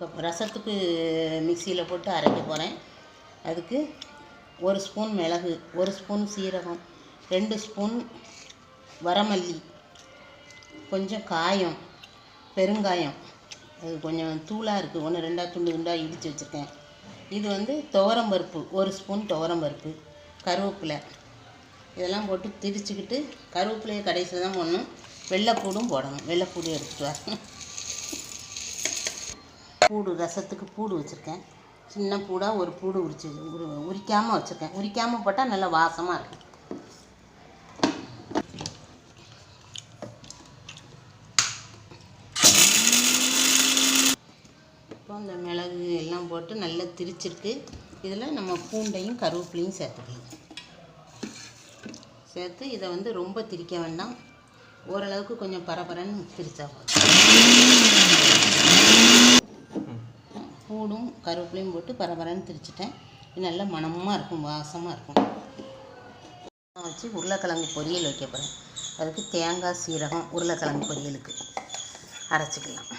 Cup ரசத்துக்கு மிக்சியில் போட்டு அரைக்க போகிறேன் அதுக்கு ஒரு ஸ்பூன் மிளகு ஒரு ஸ்பூன் சீரகம் ரெண்டு ஸ்பூன் வரமல்லி கொஞ்சம் காயம் பெருங்காயம். அது கொஞ்சம் தூளாக இருக்குது ஒன்று ரெண்டாக துண்டு துண்டாக இடித்து வச்சுருக்கேன். இது வந்து துவரம் பருப்பு ஒரு ஸ்பூன் துவரம் பருப்பு கருவேப்பிலை. இதெல்லாம் போட்டு திரிச்சுக்கிட்டு கருவேப்பிலையை கடைசியில் தான் போடணும். வெள்ளைப்பூடும் போடணும். வெள்ளைப்பூடும் எடுத்துகிட்டு வரணும். பூடு ரசத்துக்கு பூடு வச்சுருக்கேன். சின்ன பூடாக ஒரு பூடு உரிச்சு உரி உரிக்காமல் வச்சுருக்கேன். உரிக்காமல் போட்டால் நல்லா வாசமாக இருக்கும். இப்போ இந்த மிளகு எல்லாம் போட்டு நல்லா திரிச்சிருக்கு. இதில் நம்ம பூண்டையும் கருவேப்பிலையும் சேர்த்துக்கலாம். சேர்த்து இதை வந்து ரொம்ப திரிக்க வேண்டாம். ஓரளவுக்கு கொஞ்சம் பரபரன்னு திரிச்சா போதும். பூடும் கருவேப்பிலையும் போட்டு பரபரன்னு திரிச்சிட்டேன். நல்லா நல்ல மணமாக இருக்கும் வாசமாக இருக்கும். நான் வச்சு உருளைக்கிழங்கு பொரியல் வைக்க போகிறேன் அதுக்கு தேங்காய் சீரகம் உருளைக்கிழங்கு பொரியலுக்கு அரைச்சிக்கலாம்.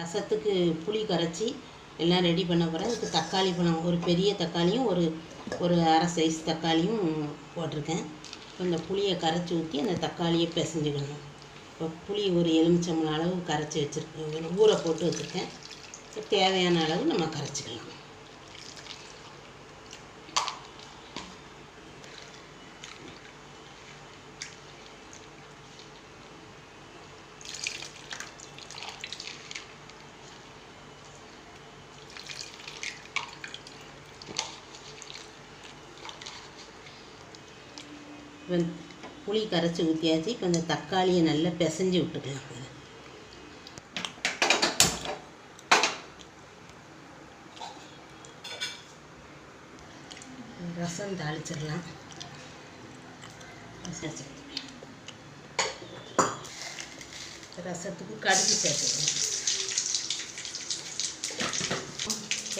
ரசத்துக்கு புளி கரைச்சி எல்லாம் ரெடி பண்ண போகிறேன் அதுக்கு தக்காளி பழம் ஒரு பெரிய தக்காளியும் ஒரு ஒரு அரை சைஸ் தக்காளியும் போட்டிருக்கேன். இப்போ இந்த புளியை கரைச்சி ஊற்றி அந்த தக்காளியை பிசைஞ்சுக்கணும். இப்போ புளி ஒரு எலுமிச்சம்பளம் அளவு கரைச்சி வச்சுருக்கேன். ஊற போட்டு வச்சுருக்கேன். தேவையான அளவு நம்ம கரைச்சிக்கலாம். புளி கரைச்சி ஊற்றியாச்சு கொஞ்சம் தக்காளியை நல்லா பிசைஞ்சு விட்டுக்கலாம். ரசம் தாளிச்சிடலாம். ரசத்துக்கு கடுகு சேர்த்துக்கலாம்.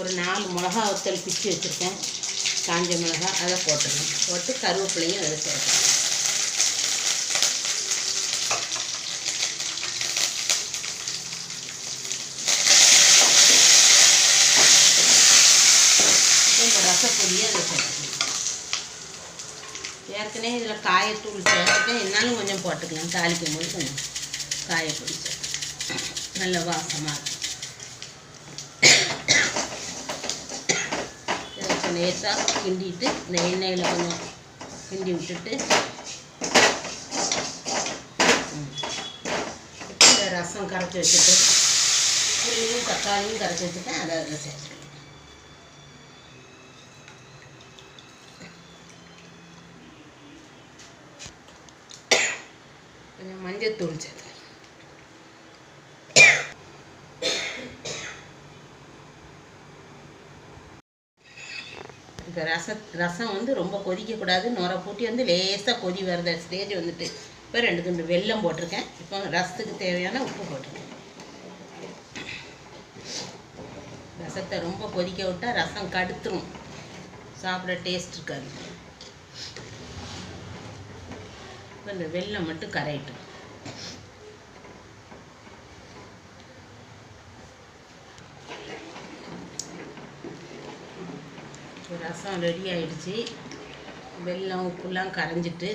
ஒரு நாலு மிளகா வத்தல் பிச்சு வச்சுருக்கேன். காஞ்ச மிளகா அதை போட்டுக்கணும் போட்டு கருவேப்பிலையும் அதை சேர்த்துக்கணும் இந்த ரசப்பொடியை அதில் சேர்த்துக்கலாம் ஏற்கனவே இதில் காயத்தூள் சேர்த்துட்டேன் என்னாலும் கொஞ்சம் போட்டுக்கலாம். தாளிக்கும் போது கொஞ்சம் காயப்பொடி சேர்த்து. நல்ல வாசமாக இருக்கும். லேசாக கிண்டிட்டு இந்த எண்ணெயில் கொஞ்சம் கிண்டி விட்டுட்டு ரசம் கரைச்சி வச்சுட்டு புளியும் தக்காளியும் கரைச்சி வச்சுட்டேன் அதை அதில் சேர்த்துக்கலாம் கொஞ்சம் இப்போ ரச ரசம் வந்து ரொம்ப கொதிக்கக்கூடாது. நுர பூட்டி வந்து லேசாக கொதி வர்ற ஸ்டேஜ் வந்துட்டு இப்போ ரெண்டு துண்டு வெல்லம் போட்டிருக்கேன். இப்போ ரசத்துக்கு தேவையான உப்பு போட்டிருக்கேன். ரசத்தை ரொம்ப கொதிக்க விட்டால் ரசம் கடுத்துரும். சாப்பிட டேஸ்ட் இருக்காது. இப்போ இந்த வெல்லம் மட்டும் கரையிட்டோம். ரசம் ரெடி ஆகிடுச்சு வெல்லம் உப்புலாம் கரைஞ்சிட்டு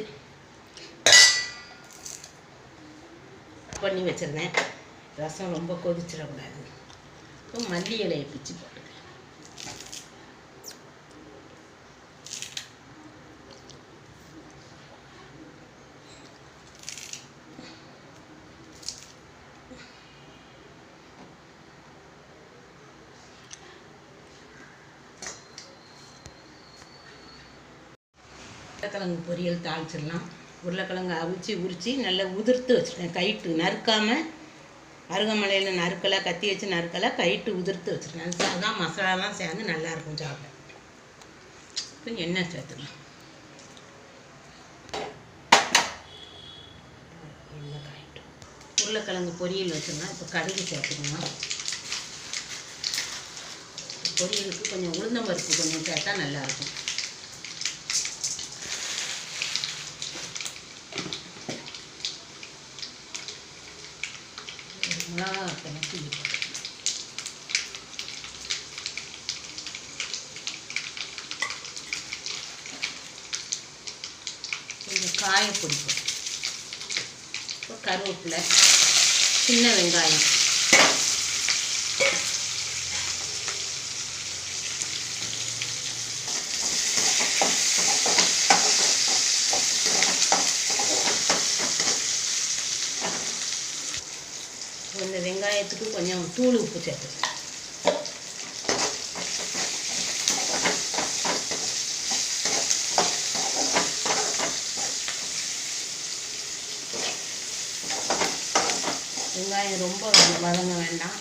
பண்ணி வச்சுருந்தேன். ரசம் ரொம்ப கொதிச்சிடக்கூடாது. இப்போ மல்லி இலையை பிச்சு போட்டுக்கிறேன் உருளைக்கிழங்கு பொரியல் தாளிச்சிடலாம். உருளைக்கிழங்கு அவிச்சு உரித்து நல்லா உதிர்த்து வச்சுருக்கேன். கைட்டு நறுக்காமல் அருகமலையில் நறுக்கலை கத்தி வச்சு நறுக்கலை கைட்டு உதிர்த்து வச்சுருக்கேன். அதுதான் மசாலாலாம் சேர்ந்து நல்லாயிருக்கும் சாப்பிட. கொஞ்சம் எண்ணெய் சேர்த்துக்கலாம் உருளைக்கிழங்கு பொரியல் வச்சுருந்தா இப்போ கடுகு சேர்த்துக்கணும் பொரியலுக்கு கொஞ்சம் உளுந்தம்பருப்பு கொஞ்சம் சேர்த்தா நல்லாயிருக்கும் மிளகா கிளப்பி கொஞ்சம் காய பிடிக்கும் இப்போ கருவேப்பிலை சின்ன வெங்காயம். இந்த வெங்காயத்துக்கு கொஞ்சம் தூள் உப்பு சேர்த்துக்கலாம் வெங்காயம் ரொம்ப வதங்க வேண்டாம்.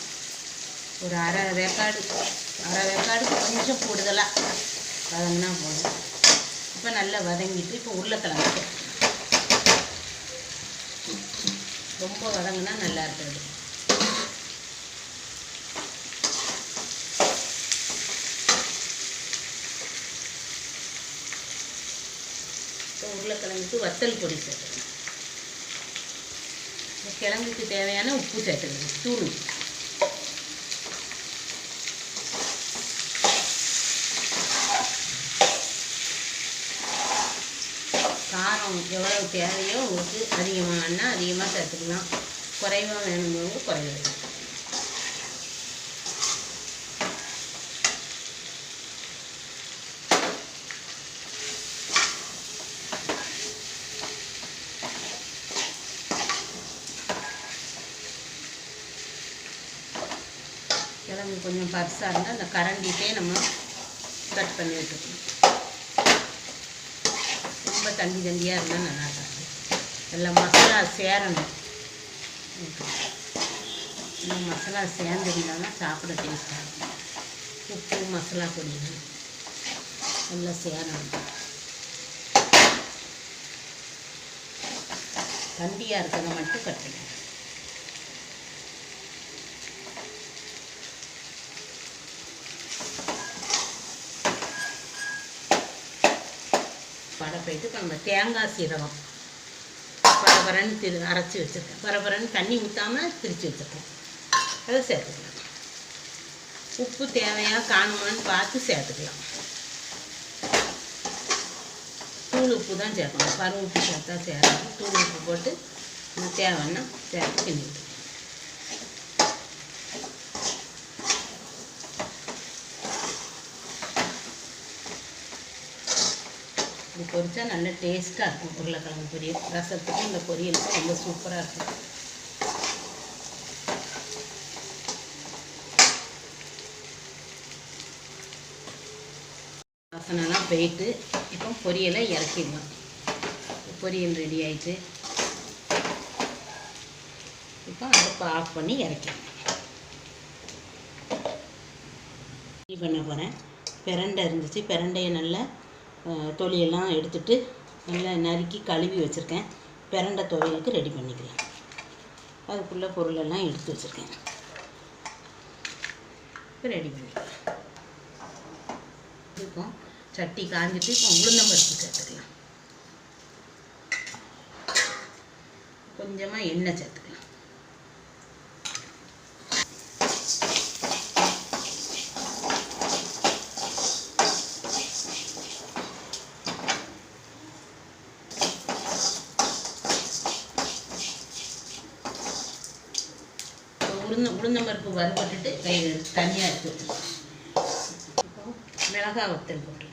ஒரு அரை வேக்காடு அரை வேக்காடுக்கு கொஞ்சம் கூடுதலாக வதங்கினா போதும். இப்போ நல்லா வதங்கிட்டு இப்போ உருளைக்கிழங்கு. ரொம்ப வதங்கினா நல்லா இருக்காது. இப்போ உருளைக்கிழங்குக்கு வத்தல் பொடி சேர்த்துக்கணும். கிழங்குக்கு தேவையான உப்பு சேர்த்துக்கணும். தூள் காரம் எவ்வளவு தேவையோ உங்களுக்கு அதிகமாகனா அதிகமாக சேர்த்துக்கலாம். குறைவாக வேணுங்கிறவங்க குறைவாக கிழங்கு கொஞ்சம் பருசாக இருந்தால் அந்த கரண்டிகிட்டே நம்ம கட் பண்ணி விட்டுக்கணும் ரொம்ப தண்டி தண்டியாக இருந்தால் நல்லா இருக்காது. எல்லாம் மசாலா சேரணும். இந்த மசாலா சேர்ந்துருந்தால் தான் சாப்பிட டேஸ்ட்டாக இருக்கும். உப்பு மசாலா பொடிகள் நல்லா சேரணும். தண்டியாக இருக்கிறத மட்டும் கட்டணும் வடை போயிட்டு இப்போ நம்ம தேங்காய் சீரகம் பரபரன்னு திரு அரைச்சி வச்சுருக்கேன். பரபரன்னு தண்ணி ஊற்றாமல் திரித்து வச்சுருக்கேன். அதை சேர்த்துக்கலாம். உப்பு தேவையா காணுமான்னு பார்த்து சேர்த்துக்கலாம். தூள் உப்பு தான் சேர்க்கணும். பருவ உப்பு சேர்த்தா சேராது தூள் உப்பு போட்டு தேவைன்னா சேர்த்து கிண்டி பொரித்தா நல்ல டேஸ்ட்டாக இருக்கும் உருளைக்கிழங்கு பொரியல் ரசத்துக்கும் இந்த பொரியலுக்கும் ரொம்ப சூப்பராக இருக்கும். வாசனைலாம் போயிட்டு இப்போ பொரியலை இறக்கிடலாம். பொரியல் ரெடி ஆயிட்டு இப்போ அடுப்பை ஆஃப் பண்ணி இறக்கிடலாம். ரெடி பண்ண போகிறேன் பிரண்டை இருந்துச்சு. பிரண்டையை நல்லா தொலியெல்லாம் எடுத்துட்டு நல்லா நறுக்கி கழுவி வச்சுருக்கேன். பிரண்டை துவையலுக்கு ரெடி பண்ணிக்கலாம். அதுக்குள்ளே பொருளெல்லாம் எடுத்து வச்சுருக்கேன். இப்போ ரெடி பண்ணிக்கலாம். இப்போ சட்டி காஞ்சிட்டு இப்போ உளுந்தம்பருப்பு சேர்த்துக்கலாம். கொஞ்சமாக எண்ணெய் சேர்த்து இப்போ உளுந்தம் பருப்பு வறுபட்டுட்டு கை தனியாக எடுத்து வச்சுருக்கோம். மிளகா வத்தல் போட்டுருக்கேன்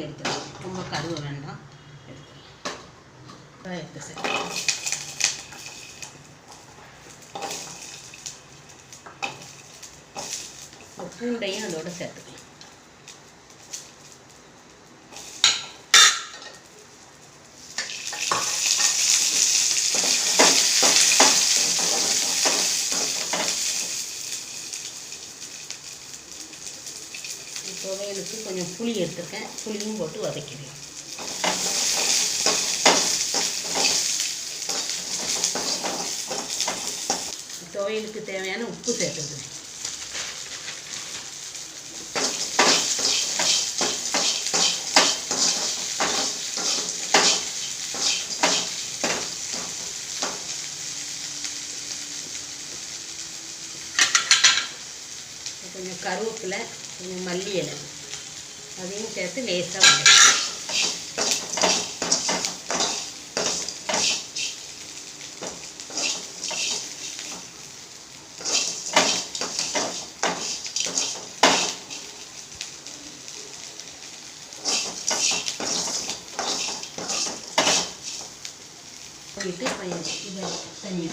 எடுத்துக்கலாம். ரொம்ப கருவ வேண்டாம். எடுத்துக்கலாம். எடுத்து சரி. பூண்டையும் அதோட சேர்த்துக்கலாம். சேர்த்துருக்கேன் புளியும் போட்டு வதக்கிறேன். துவையலுக்கு தேவையான உப்பு சேர்த்துருக்குறேன் கொஞ்சம் கருவேப்பிலை கொஞ்சம் மல்லி இலை. சேர்த்து லேசாக வதக்கணும். போயிட்டு பையன் இதை தண்ணி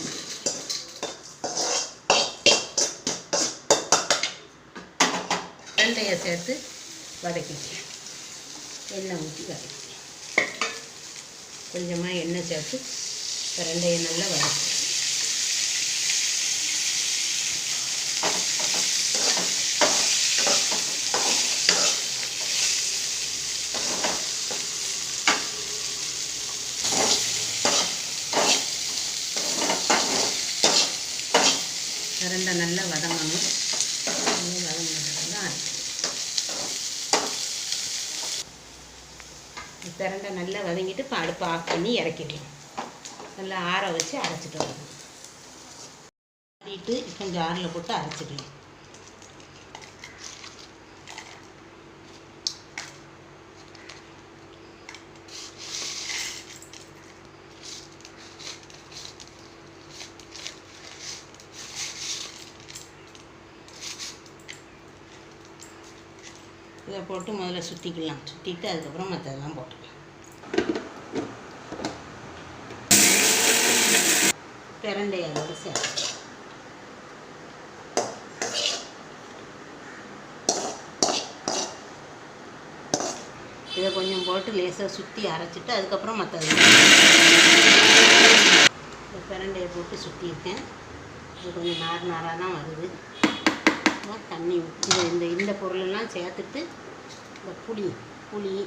ரெண்டையை சேர்த்து வதக்கிக்கிறேன் எண்ணெய் ஊற்றி வதக்கிக்கிறேன் கொஞ்சமாக எண்ணெய் சேர்த்து ரெண்டையை நல்லா வதக்கி பிரண்டை நல்லா வதங்கணும் நல்லா வதங்கினதுக்கு திரண்டை நல்லா வதங்கிட்டு இப்போ அடுப்பை ஆஃப் பண்ணி இறக்கிடலாம். நல்லா ஆற வச்சு அரைச்சிட்டு வரணும். ஆறிட்டு இப்போ ஜாரில் போட்டு அரைச்சிக்கலாம். இதை போட்டு முதல்ல சுற்றிக்கலாம் சுற்றிட்டு அதுக்கப்புறம் மற்றதெல்லாம் போட்டுக்கலாம். பிரண்டை அதோடு சேர்த்து. இதை கொஞ்சம் போட்டு லேசாக சுற்றி அரைச்சிட்டு அதுக்கப்புறம் மற்றது இந்த பிரண்டையை போட்டு சுற்றியிருக்கேன் இது கொஞ்சம் நார் நாராக தான் வருது. அப்புறம் தண்ணி ஊத்தி- இந்த இந்த பொருளெல்லாம் சேர்த்துட்டு இந்த புளி புளி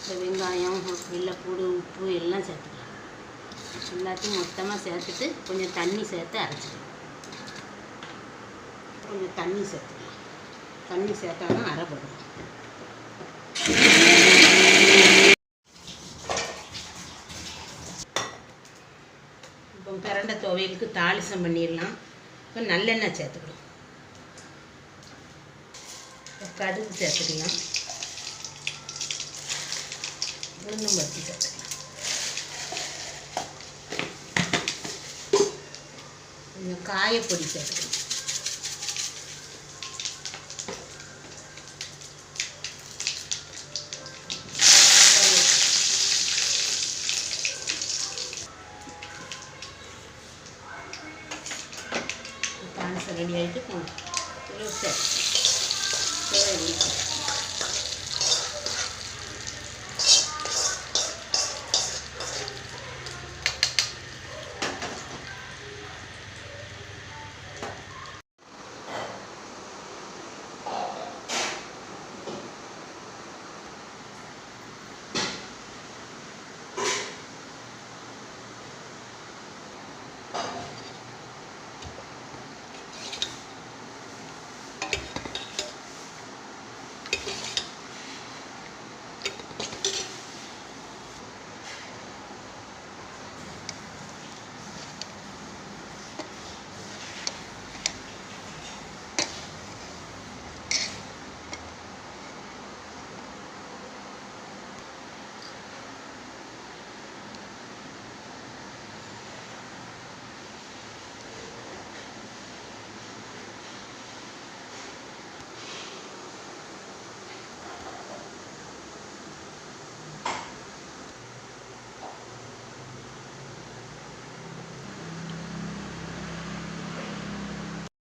இந்த வெங்காயம் வெள்ளைப்பூடு உப்பு எல்லாம் சேர்த்துக்கலாம். எல்லாத்தையும் மொத்தமாக சேர்த்துட்டு கொஞ்சம் தண்ணி சேர்த்து அரைச்சிக்கலாம். கொஞ்சம் தண்ணி சேர்த்துக்கலாம். தண்ணி சேர்த்தா தான் அரைப்படும் இப்போ பிறண்ட துவையலுக்கு தாளிசம் பண்ணிடலாம். இப்போ நல்லெண்ணெய் சேர்த்துக்கணும். கடுகு சேர்த்துக்கலாம். உளுந்தம் பருத்தி சேர்த்துக்கலாம் கொஞ்சம் காயப்பொடி சேர்த்துக்கலாம். தாளிசம் ரெடி ஆகிட்டு போகணும் சரி சரி